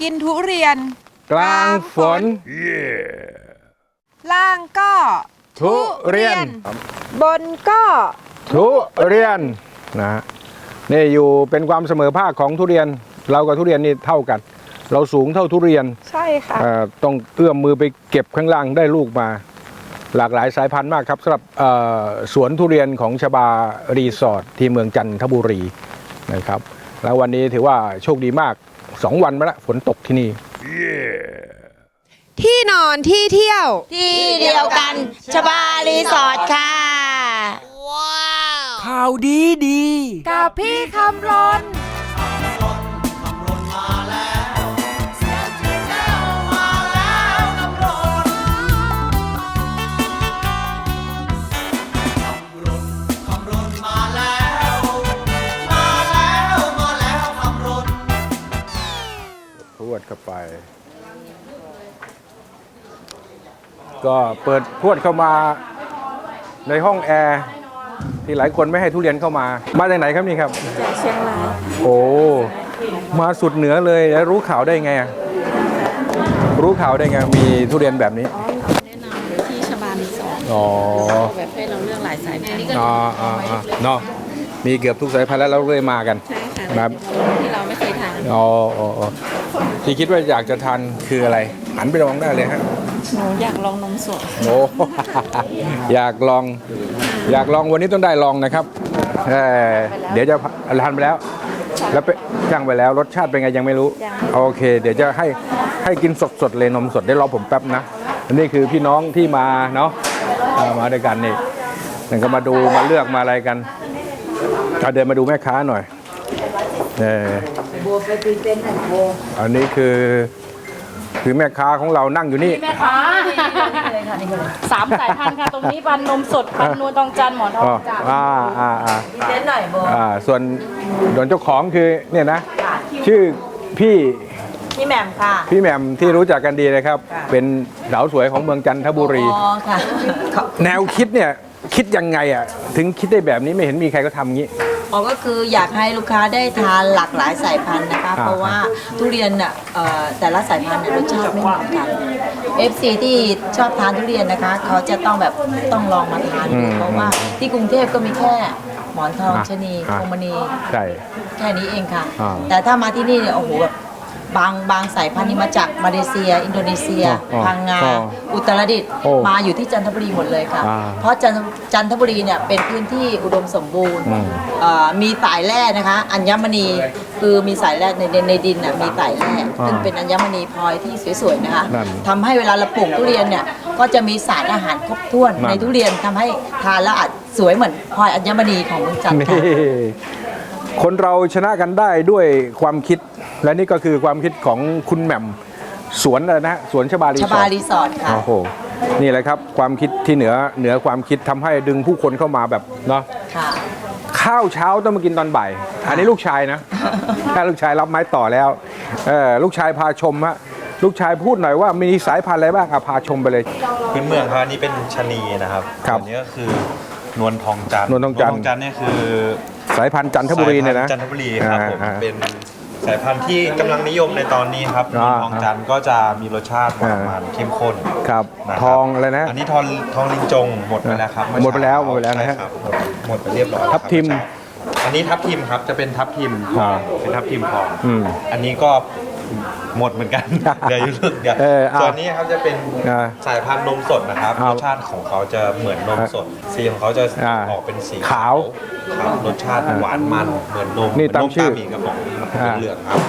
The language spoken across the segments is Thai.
กินทุเรียน กลางฝน ล่างก็ทุเรียน บนก็ทุเรียนนะฮะนี่อยู่เป็นความเสมอภาคของทุเรียน เรากับทุเรียนนี่เท่ากัน เราสูงเท่าทุเรียนใช่ค่ะเอ่อต้องเอื้อมมือไปเก็บข้างล่างได้ลูกมา หลากหลายสายพันธุ์มากครับสำหรับเอ่อสวนทุเรียนของชบารีสอร์ทที่เมืองจันทบุรีนะครับ แล้ววันนี้ถือว่าโชคดีมาก 2วันมาแล้วฝนตกที่นี่ ที่นอนที่เที่ยว ที่เดียวกันชบารีสอร์ทค่ะ ข่าวดีดี กับพี่คำรน ไป ก็เปิดพรวดเข้ามาในห้องแอร์ที่หลายคนไม่ให้ทุเรียนเข้ามา มาจากไหนครับนี่ครับ จากเชียงราย โอ้ มาสุดเหนือเลยแล้วรู้ข่าวได้ไงอะรู้ข่าวได้ไง มีทุเรียนแบบนี้ แนะนำที่ชบารีสอร์ทอ๋อ แบบให้เราเลือกหลายสายพันธุ์นี่ก็อ๋ออ๋ออ๋อเนาะ มีเกือบทุกสายพันธุ์แล้วเราเลยมากัน ใช่ค่ะครับ ที่เราไม่เคยทาน อ๋ออ๋ออ๋อ ที่คิดว่าอยากจะทานคืออะไร หันไปลองได้เลยฮะหนูอยากลองนมสดโอ้ อยากลอง อยากลองวันนี้ต้องได้ลองนะครับเอ่อเดี๋ยวจะทานไปแล้ว แล้วไปย่างไปแล้วรสชาติเป็นไงยังไม่รู้ โอเค เดี๋ยวจะให้ให้กินสดๆเลยนมสดได้รอผมแป๊บนะอันนี้คือพี่น้องที่มาเนาะเอ่อมาด้วยกันนี่นั่นก็มาดูมาเลือกมาอะไรกันเอาเดินมาดูแม่ค้าหน่อยเออ อันนี้คือ คือแม่ค้าของเรานั่งอยู่นี่สามสายพันธุ์ค่ะตรงนี้พันธุ์นมสดพันธุ์นวลทองจันทร์หมอนทองอ๋อจ้ะอ่าอ่าอ่าเล่นหน่อยโบอ่าส่วนส่วนเจ้าของคือเนี่ยนะ ชื่อพี่พี่แหม่มค่ะพี่แหม่มที่รู้จักกันดีเลยครับ เป็นสาวสวยของเมืองจันทบุรี อ๋อค่ะ แนวคิดเนี่ยคิดยังไงอะ ถึงคิดได้แบบนี้ไม่เห็นมีใครก็ทำงี้ อ๋อก็คืออยากให้ลูกค้าได้ทานหลากหลายสายพันธุ์นะคะอ่าเพราะว่าทุเรียนน่ะเอ่อแต่ละสายพันธุ์เนี่ยรสชาติไม่เหมือนกัน FC ที่ชอบทานทุเรียนนะคะ เขาจะต้องแบบต้องลองมาทานดูเพราะว่าที่กรุงเทพก็มีแค่หมอนทองชะนีพวงมณี ใช่ แค่นี้เองค่ะ อ่าแต่ถ้ามาที่นี่เนี่ยโอ้โหแบบ บางบางสายพันธุ์นี่มาจากมาเลเซีย อินโดนีเซียอ๋อพังงา อ๋ออุตรดิตถ์โอ้มาอยู่ที่จันทบุรีหมดเลยค่ะ อ่าเพราะจันทจันทบุรีเนี่ยเป็นพื้นที่อุดมสมบูรณ์อืม เอ่อมีสายแร่นะคะ อัญมณีคือมีสายแร่ในในในดินน่ะมีสายแร่ซึ่งเป็นอัญมณีพลอยที่สวยๆนะคะนั่นทำให้เวลาเราปลูกทุเรียนเนี่ยก็จะมีสารอาหารครบถ้วนนั่น ในทุเรียนทำให้ทานแล้วอาจสวยเหมือนพลอยอัญมณีของเมืองจันทร์นี่ค่ะ คนเราชนะกันได้ด้วยความคิด และนี่ก็คือความคิดของคุณแหม่มสวนอะไรนะฮะสวนชบารีชสอร์ทบารีสอร์ทค่ะ โอ้โหนี่แหละครับความคิดที่เหนือเหนือความคิดทำให้ดึงผู้คนเข้ามาแบบเนาะ ค่ะ ข้าวเช้าต้องมากินตอนบ่าย อันนี้ลูกชายนะ ถ้าลูกชายรับไม้ต่อแล้วเออลูกชายพาชมฮะ ลูกชายพูดหน่อยว่ามีสายพันธุ์อะไรบ้างอะพาชมไปเลย พื้นเมืองครับอันนี้เป็นชะนีนะครับครับอันนี้ก็คือนวลทองจันทร์นวลทองจันทร์นเนี่ยคือสายพันธุ์จันทบุรีเนี่ยนะสาพัธุ์จันทบุรีครับผมอ่าเป็น สายพันธุ์ที่กำลังนิยมในตอนนี้ครับนวอ่าลทองจันทร์ก็จะมีรสชาติหวานอ่า มันเข้มข้นครับนะครับทองอะไรนะ อันนี้ทองทองลิงจงหมดไปแล้วครับเอหมดไปแล้วเช้าหมดไปแล้วนะฮะใช่ครับหมดไปเรียบร้อยทับทิมครับอันนี้ทับทิมครับจะเป็นทับทิมอ่าเป็นทับทิมทองอืม อันนี้ก็ หมดเหมือนกัน เดี๋ยวอยู่ลึกเดี๋ยวเอออะส่วนนี้ครับจะเป็นอ่าสายพันธุ์นมสดนะครับครัรบสชาติของเขาจะเหมือนนมสด สีของเขาจะอ่าออกเป็นสีขาวครับรสชาติหวานมันเหมือนนมนี่ตามเหนชื่อหมีกระป๋องอ่า เหลืองๆครับ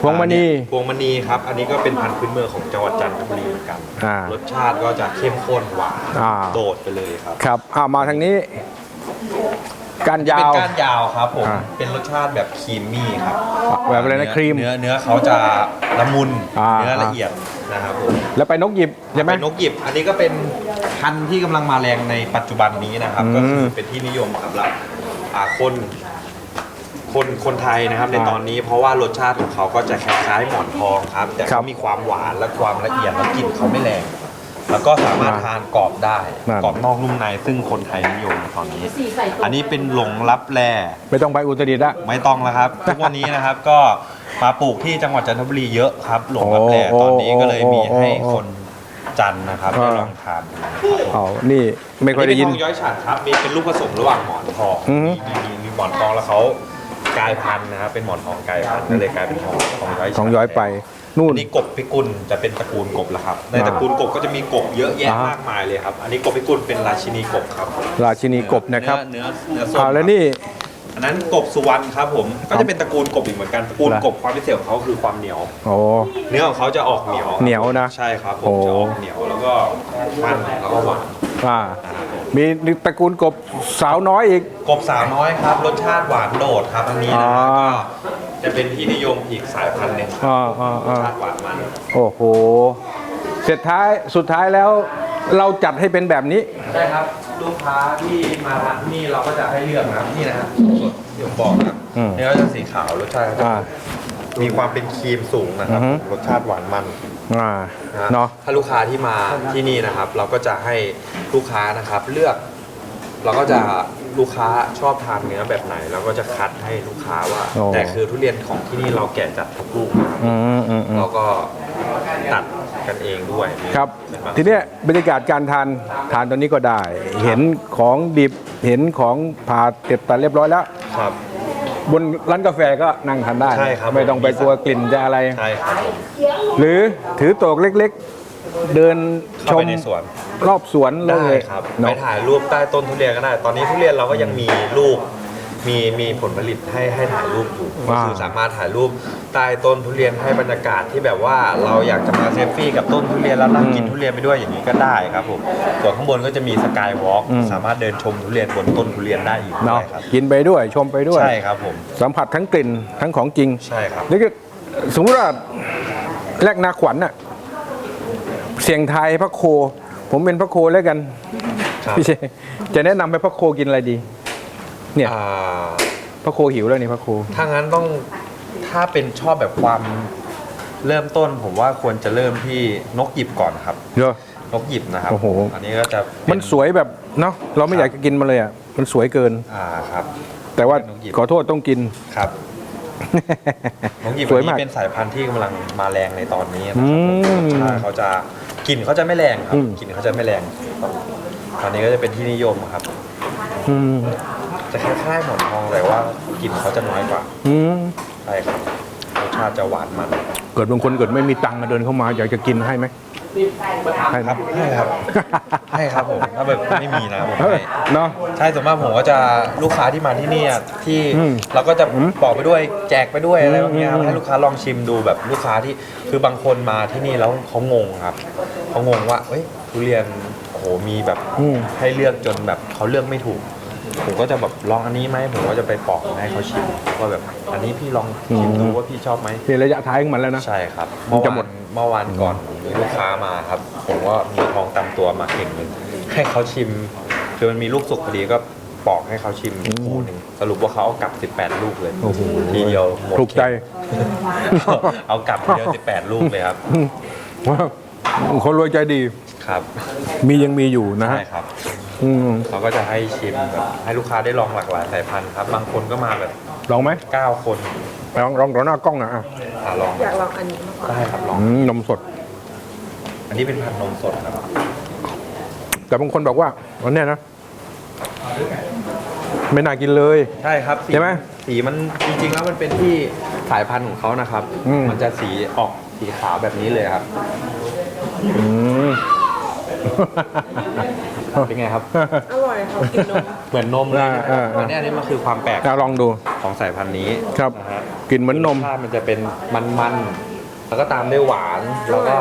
พวงมณี พวงมณีครับ อันนี้ก็เป็นพันธุ์พื้นเมืองของจังหวัดจันทบุรีเหมือนกัน อ่ารสชาติก็จะเข้มข้นหวานอ่า โดดไปเลยครับ ครับอ่ามาทางนี้ การยาเป็นว ก้านยาวครับผม อ่า เป็นรสชาติแบบครีมมี่ครับแบบอะไรนะครีม เนื้อเนื้อเขาจะละมุน อ่า เนื้อละเอียดนะครับผมแล้วไปนกหยิบใช่ไหม เป็นนกหยิบ อันนี้ก็เป็นพันธุ์ที่กำลังมาแรงในปัจจุบันนี้นะครับ อืมก็คือเป็นที่นิยมสำหรับอ่าคนคนคนไทยนะครับ ในอ่าตอนนี้เพราะว่ารสชาติของเขาก็จะคล้ายๆหมอนทองครับ แต่ครัเขาบ มีความหวานและความละเอียดและกลิ่นเขาไม่แรง แล้วก็สามารถอ่าทานกรอบได้นั่น กรอบนอกนุ่มในซึ่งคนไทยนิยมในตอนนี้ อันนี้เป็นหลงลับแลไม่ต้องไปอุตรดิตถ์ละ ไม่ต้องแล้วครับ ทุกวันนี้นะครับก็มาปลูกที่จังหวัดจันทบุรีเยอะครับ หลงรับแลโอ้ตอนนี้ก็เลยมีโอ้ให้โอ้คนจันทร์นะครับอ่า ได้ลองทานดูเอานี่ไม่ค่อยได้ยินอัเป็นทองย้อยฉัดครับมีเป็นลูกผสมระหว่างหมอนทองอือฮึ มีมีมีหมอนทองแล้วเขากลายพันธุ์นะครับเป็นหมอนทองกลายพันธุ์ก็เลยกลายเป็นทองทองย้อยฉัดทองย้อยไป นู่น อันนี้กบพิกุลจะเป็นตระกูลกบแล้วครับ ในตระกูลกบก็จะมีกบเยอะแยะอ่าม มากมายเลยครับ อันนี้กบพิกุลเป็นราชินีกบครับราชินีกบนะครับเนื้อเนื้อส้มเอาแล้วนี่ อันนั้นกบสุวรรณครับผมก็จะเป็นตระกูลกบอีกเหมือนกันตระกูลเหรอกบความพิเศษของเขาคือความเหนียว โอ้ เนื้อของเขาจะออกเหนียวเหนียวนะใช่ครับผโอ้มจะออกเหนียวแล้วก็มันแล้วก็หวานอ่ามีตระกูลกบสาวน้อยอีก กบสาวน้อยครับ รสชาติหวานโดดครับอันนี้นะอ่า ก็ จะเป็นที่นิยมอีกสายพันธุ์หนึ่งครับอ่าอ่ารสอ่า ชาติหวานมันโอ้โห เสร็จท้ายสุดท้ายแล้วเราจัดให้เป็นแบบนี้ ใช่ครับลูกค้าที่มาทานที่นี่เราก็จะให้เลือกนะครับนี่นะครับสดเดี๋ยวบอกนะครับอืม นี่ก็จะสีขาวรสชาติก็จะอ่า มีความเป็นครีมสูงนะครับอือฮึ รสชาติหวานมันอ่านะฮะเนาะ ถ้าลูกค้าที่มาที่นี่นะครับ เราก็จะให้ลูกค้านะครับเลือก เราก็จะ ลูกค้าชอบทานเนื้อแบบไหนเราก็จะคัดให้ลูกค้าว่า โอ้ แต่คือทุเรียนของที่นี่เราแกะจัดทุกลูกนะครับอืมอืมอืมเราก็ตัดกันเองด้วยครับ เป็นางทีเนี้ยบรรยากาศการทานทานตอนนี้ก็ได้ เห็นของดิบเห็นของผ่าเก็บตัดเรียบร้อยแล้ว ครับ บนร้านกาแฟก็นั่งทานได้ ใช่ครับ ไม่ต้องไปกลัวกลิ่นจะอะไร ใช่ครับผมหรือถือโตกเล็กๆ เดินชเข้าไปมในสวน รอบสวนเลได้ยครับไปเนาะถ่ายรูปใต้ต้นทุเรียนก็ได้ ตอนนี้ทุเรียนเราก็ยังมีลูกมีมีผลผลิตให้ให้ถ่ายรูปอยู่ก็คือสามารถถ่ายรูปใต้ต้นทุเรียนให้บรรยากาศที่แบบว่าเราอยากจะมาเซลฟี่กับต้นทุเรียนแล้วนั่งกินทุเรียนไปด้วยอย่างนี้ก็ได้ครับผมส่วนข้างบนก็จะมีสกายวอล์กสามารถเดินชมทุเรียนบนต้นทุเรียนได้อีกด้เนาะวยครับกินไปด้วยชมไปด้วย ใช่ครับผมสัมผัสทั้งกลิ่นทั้งของจริงใช่ครับ นี่ก็สมมติว่าแรกนาขวัญน่ะเสียงไทายพระโค ผมเป็นพระโคแล้วกันครับพี่เชจะแนะนำให้พระโคกินอะไรดี เนี่ย อ่าพระโคหิวแล้วนี่พระโค ถ้างั้นต้องถ้าเป็นชอบแบบความเริ่มต้น ผมว่าควรจะเริ่มที่นกหยิบก่อนครับ เดี๋ยว นกหยิบนะครับโอ้โหอันนี้ก็จะเป็มันสวยแบบเนาะเราไม่อยากจะกินมันเลยอะมันสวยเกิน อ่าครับ แต่ว่านกหยิบ ขอโทษต้องกิน ครับนกหยิบสวยอันมากนี้เป็นสายพันธุ์ที่กำลังมาแรงในตอนนี้นะคอืรับมใช่เขาจะ กลิ่นเขาจะไม่แรงครับอืม กลิ่นเขาจะไม่แรงตอนนี้ก็จะเป็นที่นิยมครับ อืมจะคล้ายๆหมอนทองแต่ว่ากลิ่นเขาจะน้อยกว่าอืมใช่ครับรสชาติจะหวานมันเกิดบางคนเกิดไม่มีตังค์มาเดินเข้ามาอยากจะกินให้ไหม ให้ไหมครับให้ครับ ให้ครับผมถ้าแบบไม่มีนะผมเออให้เนาะ ใช่ส่วนมากผมก็จะลูกค้าที่มาที่นี่อะที่อืมเราก็จะอืมบอกไปด้วยแจกไปด้วยอะไรแบบเนี้ยครับอืม ให้ลูกค้าลองชิมดูแบบลูกค้าที่คือบางคนมาที่นี่แล้วเขางงครับเขางงว่าเอ้ยทุเรียนโอ้โหมีแบบอืม ให้เลือกจนแบบเขาเลือกไม่ถูก ผมก็จะแบบลองอันนี้ไหมผมก็จะไปปอกให้เขาชิมว่าแบบอันนี้พี่ลองชิมดูว่าพี่ชอบไหมเป็นระยะท้ายของมันแล้วนะ ใช่ครับมัเมื่นอจะวาหมนดเมื่อวานก่อนมีลูกค้ามาครับ ผมว่ามีทองตำตัวมาเข่งหนึ่งให้เขาชิมคือมันมีลูกสุกพอดีก็ปอกให้เขาชิมคู่หนึ่งสรุปว่าเขาเอากลับ 18 ลูกเลยโอ้โห ทีเดียวหมดถูกใจ เข่งเอากลับทีเดียว18 ลูกเลยครับว่าคนรวยใจดี ครับมียังมีอยู่นะฮะ ใช่ครับ อืมเขาก็จะให้ชิมแบบให้ลูกค้าได้ลองหลากหลายสายพันธุ์ครับ บางคนก็มาแบบ ลองไหม9 คนลองลองต่อหน้ากล้องนะอะอะลองอยากลองอันนี้ได้ครับลอง อืมนมสด อันนี้เป็นพันธุ์นมสดครับแต่บางคนบอกว่าวันเนี้ยนะไม่น่ากินเลย ใช่ครับสีใช่ไหมสีมันจริงๆแล้วมันเป็นที่สายพันธุ์ของเขานะครับ อืม มันจะสีออกสีขาวแบบนี้เลยครับ อืม เป็นไงครับ อร่อยค่ะกินนม เหมือนนมเลยอ่าอ่าอ่า อันนี้อันนี้มันคือความแปลกอะลองดู ของสายพันธุ์นี้ครับ นะฮะกลิ่นเหมือนนม รสชาติมันจะเป็นมันๆแล้วก็ตามด้วยหวานแล้วก็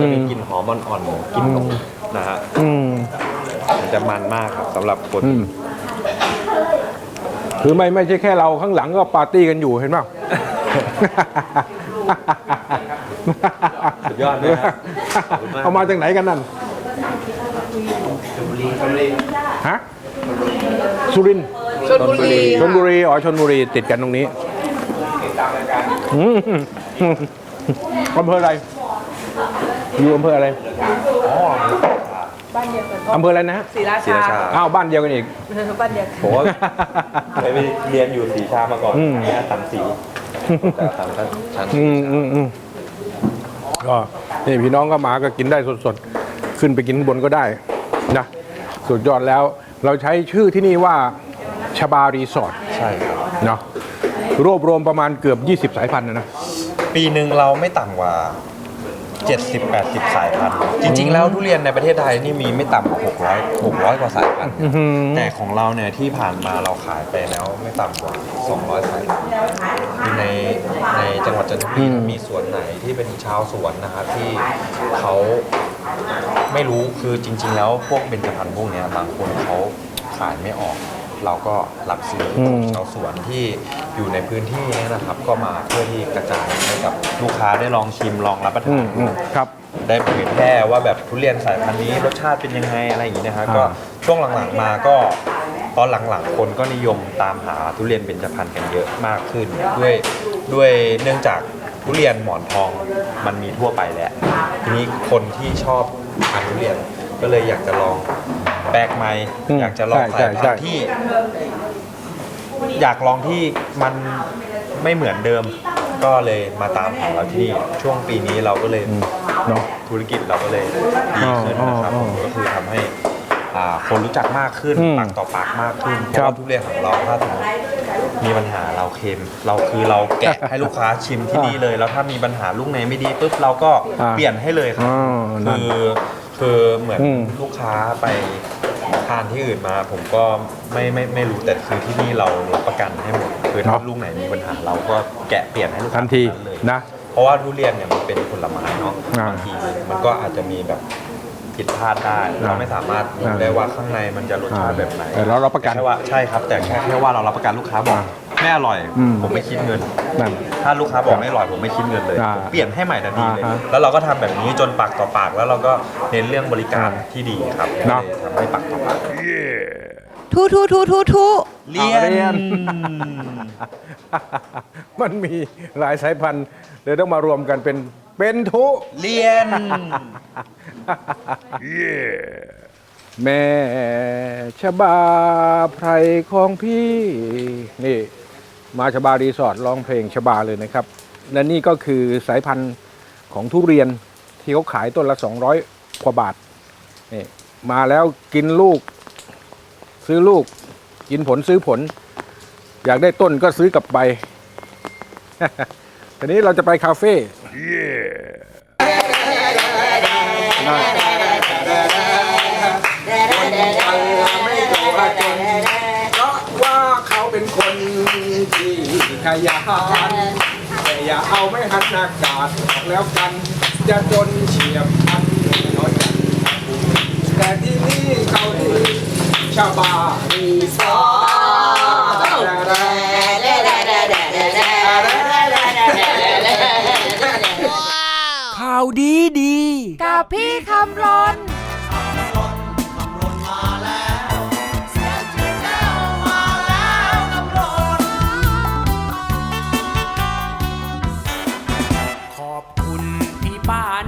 จะมีอืม กลิ่นหอมอ่อนๆกลิ่นนมนะฮะอืมมันจะมันมากครับสำหรับคนอืมคือไม่ไม่ใช่แค่เราข้างหลังก็ปาร์ตี้กันอยู่เห็นเปล่า สุดยอดเลยครับขอบคุณมากเอามาจากไหนกันนั่น ฮะสุรินทร์ชลบุรีชนบุรีอ๋อชนบุรีติดกันตรงนี้อืมอำเภออะไร อยู่อำเภออะไรอ๋ออำเภออะไรนะฮะศรีราศรีชาราชาอ้าวบ้านเดียวกันอีกบ้านเดียวกันผมว่าเคยไปเรียนอยู่สีชามาก่อนอืมเนี่ยสันสีตามชั้นชั้นอืมอืมอืมก็นี่พี่น้องก็มาก็กินได้สดๆ ขึ้นไปกินข้างบนก็ได้นะ สุดยอดแล้วเราใช้ชื่อที่นี่ว่าชบารีสอร์ทใช่ครับเนาะรวบรวมประมาณเกือบ 20 สายพันธุ์นะนะ ปีหนึ่งเราไม่ต่ำกว่า 70-80 สายพันธุ์จริง ๆ แล้วทุเรียนในประเทศไทยนี่มีไม่ต่ำกว่า600 600 กว่าสายพันธุ์อื้อหือแต่ของเราเนี่ยที่ผ่านมาเราขายไปแล้วไม่ต่ำกว่า 200 สายพันธุ์คือ ในในจังหวัดจันทบุรีมีสวนไหนที่เป็นชาวสวนนะครับที่เขาไม่รู้คือจริง ๆ แล้วพวกเบญจพรรณพวกเนี้ยบางคนเขาขายไม่ออก เราก็รับซื้ออม ชาวสวนที่อยู่ในพื้นที่เนี้นะครับ ก็มาเพื่อที่กระจายให้กับลูกค้าได้ลองชิมลองรับประอืทามนอืมครับ ได้เผยแพร่ว่าแบบทุเรียนสายพันธุ์นี้รสชาติเป็นยังไงอะไรอย่างนี้นะครับอ่าก็ช่วงหลังๆมาก็ ตอนหลังๆ คนก็นิยมตามหาทุเรียนเบญจพรรณกันเยอะมากขึ้น ด้วยด้วยเนื่องจากทุเรียนหมอนทองมันมีทั่วไปแล้วทีนี้คนที่ชอบทานทุเรียนก็เลยอยากจะลองแปลกใหม่อืมอยากจะลองใช่สายใช่พันธุ์ที่ อยากลองที่มันไม่เหมือนเดิม ก็เลยมาตามหาเราที่นี่ช่วงปีนี้เราก็เลย เนาะ ธุรกิจเราก็เลยดีขึ้นนะครับอ๋อผมก็คือทำให้ อ่าคนรู้จักมากขึ้นอืมปากต่อปากมากขึ้นเพครัราะบว่าทุเรียนของเราถ้าสมมติมีปัญหาเราเค็ม เราคือเราแกะให้ลูกค้าชิมที่นี่เลย แล้วถ้ามีปัญหาลูกไหนไม่ดีปุ๊บเราก็อ่าเปลี่ยนให้เลยครับอ๋อนั่นคือคือเหมือนอืม ลูกค้าไปทานที่อื่นมา ผมก็ไม่ไม่ไม่รู้แต่คือที่นี่เรารับประกันให้หมดคือถ้าเนาะลูกไหนมีปัญหาเราก็แกะเปลี่ยนให้ลูกค้าทันทีเลย นะ เพราะว่าทุเรียนเนี่ยมันเป็นผลไม้เนาะอ่าบางทีมันก็อาจจะมีแบบ ผิดพลาดได้ เราไม่สามารถรู้อ่าได้ว่าข้างในมันจะรสชาติแบบไหนแต่เรารับประกัน แค่ว่าใช่ครับ แต่แค่แค่ว่าเรารับประกันลูกค้าบอกอ่าไม่อร่อย อืมผมไม่คิดเงิน นั่นถ้าลูกค้าบอกไม่อร่อยผมไม่คิดเงินเลยอ่าผมเปลี่ยนให้ใหม่ทันทีเลย อ่าฮะแล้วเราก็ทำแบบนี้จนปากต่อปากแล้วเราก็เน้นเรื่องบริการอ่าที่ดีครับเนาะเลยทำให้ปากต่อปาก ทุทุทุทุทุเรียเรียนนมันมีหลายสายพันธุ์เลยต้องมารวมกันเป็นเป็นทุ เรียน แม่ชบาไพรของพี่ นี่ มาชบารีสอร์ทร้องเพลงชบาเลยนะครับ และนี่ก็คือสายพันธุ์ของทุเรียนที่เขาขายต้นละ 200กว่าบาทนี่มาแล้วกินลูก ซื้อลูก กินผลซื้อผล อยากได้ต้นก็ซื้อกลับไป ทีนี้เราจะไปคาเฟ่เขยันแต่อย่าเอาไม่หันอากาศออกแล้วกัน จะจนเฉียบพันน้อยจันแต่ที่นี่เขาดีชาวบ้านรีสอข่าวดีดี กับพี่คำรน ป้านะ